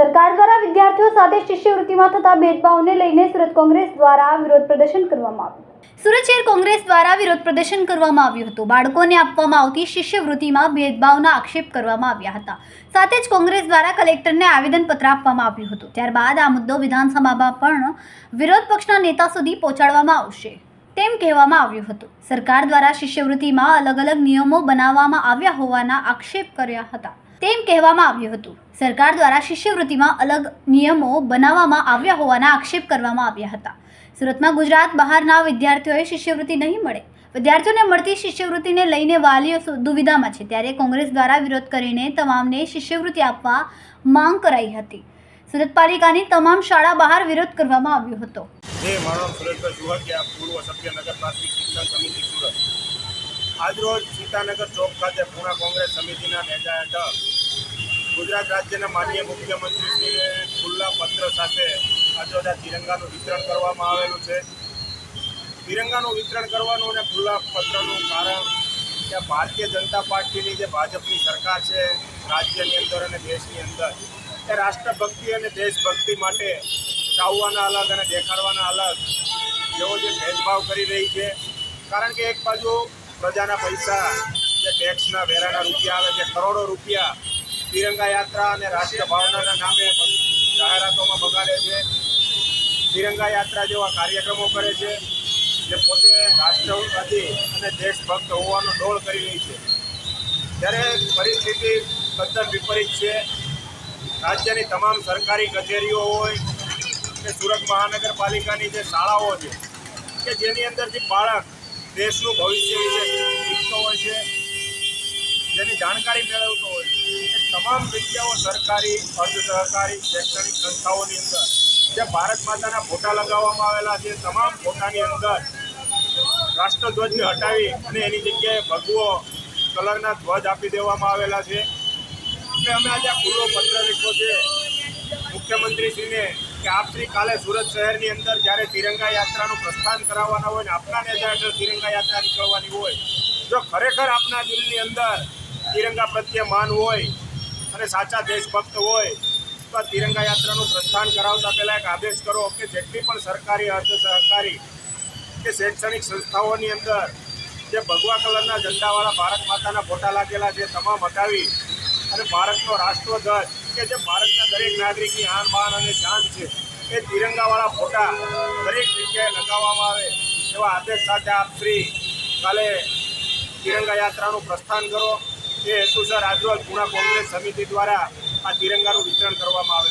વિદ્યાર્થીઓ સાથે શિષ્યવૃત્તિમાં થતા ભેદભાવને લઈને સુરત કોંગ્રેસ દ્વારા વિરોધ પ્રદર્શન કરવામાં આવ્યું. સુરત શહેર કોંગ્રેસ દ્વારા વિરોધ પ્રદર્શન કરવામાં આવ્યું હતું. બાળકોને આપવામાં આવતી શિષ્યવૃત્તિમાં ભેદભાવના આક્ષેપ કરવામાં આવ્યા હતા. સાથે જ કોંગ્રેસ દ્વારા કલેક્ટરને આવેદનપત્ર આપવામાં આવ્યું હતું. ત્યારબાદ આ મુદ્દો વિધાનસભામાં પણ વિરોધ પક્ષના નેતા સુધી પહોંચાડવામાં આવશે તેમ કહેવામાં આવ્યું હતું. સરકાર દ્વારા શિષ્યવૃત્તિમાં અલગ અલગ નિયમો બનાવવામાં આવ્યા હોવાના આક્ષેપ કર્યા હતા. તેમ કહેવામાં આવ્યું હતું. સરકાર દ્વારા શિષ્યવૃત્તિમાં અલગ નિયમો બનાવવામાં આવ્યા હોવાના આક્ષેપ કરવામાં આવ્યા હતા. સુરતમાં ગુજરાત બહારના વિદ્યાર્થીઓએ શિષ્યવૃત્તિ નહીં મળે. વિદ્યાર્થીઓને મળતી શિષ્યવૃત્તિને લઈને વાલીઓ દુવિધામાં છે. ત્યારે કોંગ્રેસ દ્વારા વિરોધ કરીને તમામને શિષ્યવૃત્તિ આપવા માંગ કરાઈ હતી. સુરત પાલિકાની તમામ શાળા બહાર વિરોધ કરવામાં આવ્યો હતો. જે મારું નામ કે આ પૂર્વ સભ્યનગર પ્રાથમિક શિક્ષણ સમિતિ સુરત. આજરોજ સીતાનગર ચોક ખાતે પૂણા કોંગ્રેસ સમિતિના નેજા હેઠળ ગુજરાત રાજ્યના માનનીય મુખ્યમંત્રીશ્રીને ખુલ્લા પત્ર સાથે આજરોજ આ તિરંગાનું વિતરણ કરવામાં આવેલું છે. તિરંગાનું વિતરણ કરવાનું અને ખુલ્લા પત્રનું કારણ કે ભારતીય જનતા પાર્ટીની જે ભાજપની સરકાર છે, રાજ્યની અંદર અને દેશની અંદર, એ રાષ્ટ્રભક્તિ અને દેશભક્તિ માટે ચાવવાના અલગ અને દેખાડવાના અલગ જેવો જે ભેદભાવ કરી રહી છે. કારણ કે એક બાજુ પ્રજાના પૈસા જે ટેક્સના વેરાના રૂપિયા આવે છે કરોડો રૂપિયા તિરંગા યાત્રા અને રાષ્ટ્રીય ભાવનાના નામે જાહેરાતોમાં બગાડે છે. તિરંગા યાત્રા જેવા કાર્યક્રમો કરે છે, જે પોતે રાષ્ટ્રવાદી અને દેશભક્ત હોવાનો ડોળ કરી રહી છે. ત્યારે પરિસ્થિતિ તદ્દન વિપરીત છે. રાજ્યની તમામ સરકારી કચેરીઓ હોય કે સુરત મહાનગરપાલિકાની જે શાળાઓ છે, કે જેની અંદરથી બાળક દેશનું ભવિષ્ય વિશે શીખતો હોય છે, જેની જાણકારી મેળવતો હોય છે. એ તમામ જગ્યાઓ સરકારી અર્ધ સહકારી શૈક્ષણિક સંસ્થાઓની અંદર, જે ભારત માતાના ફોટા લગાવવામાં આવેલા છે, તમામ ફોટાની અંદર રાષ્ટ્રધ્વજને હટાવી અને એની જગ્યાએ ભગવો કલરના ધ્વજ આપી દેવામાં આવેલા છે. એટલે અમે આજે આ ખુલ્લો પત્ર લખ્યો છે. મુખ્યમંત્રીશ્રીને કે આવતીકાલે કાલે સુરત શહેરની અંદર જ્યારે તિરંગા યાત્રાનું પ્રસ્થાન કરાવવાના હોય ને આપના નેતા હેઠળ તિરંગા યાત્રા નીકળવાની હોય, જો ખરેખર આપના દિલની અંદર તિરંગા પ્રત્યે માન હોય અને સાચા દેશભક્ત હોય, તો આ તિરંગા યાત્રાનું પ્રસ્થાન કરાવતા પહેલાં એક આદેશ કરો કે જેટલી પણ સરકારી અર્ધ સહકારી કે શૈક્ષણિક સંસ્થાઓની અંદર જે ભગવા કલરના ઝંડાવાળા ભારત માતાના ફોટા લાગેલા છે, તમામ હટાવી અને ભારતનો રાષ્ટ્રધ્વજ કે જે ભારતના દરેક નાગરિકની આન બાન અને શાન છે, એ તિરંગાવાળા ફોટા દરેક જગ્યાએ લગાવવામાં આવે એવા આદેશ સાથે આપ શ્રી કાલે તિરંગા યાત્રાનું પ્રસ્થાન કરો. એ હેતુસર આજરોજ પૂણા કોંગ્રેસ સમિતિ દ્વારા આ તિરંગાનું વિતરણ કરવામાં આવેલું